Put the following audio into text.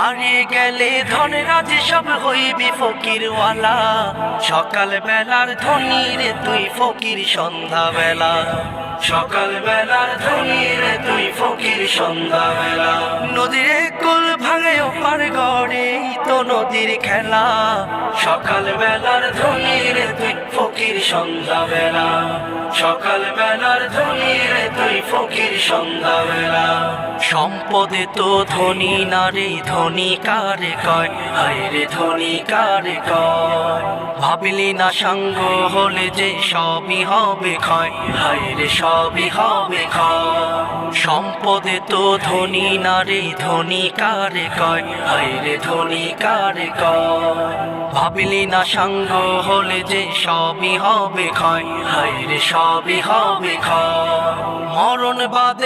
হারিয়ে গেলে ধনের রাজে সব হইবি ফকিরওয়ালা। সকাল বেলার ধনী তুই ফকির সন্ধ্যা বেলা সকাল বেলার ধনী তুই ফকির সন্ধ্যা বেলা নদীর কুল ভাঙে ওপার গড়ে তো নদীর খেলা। সকাল বেলার ধনী তুই ফকির সন্ধ্যা বেলা সকাল বেলার ধনী ফকির সন্ধ্যা বেলা সম্পদে তো ধনী নারী ধনী কারে কয়? হায় রে ধনী কারে কয়? ভাবিলি না সাঙ্গ হলে যে সবই হবে ক্ষয়? হায় রে সবই হবে ক্ষয়। সম্পদে তো ধনী নারী ধনী কারে কয়? হায় রে ধনী কারে কয়? ভাবলি না সাঙ্গ হলে যে সবই হবে ক্ষয়? হায় রে সবই হবে ক্ষয়। মরণ বাদে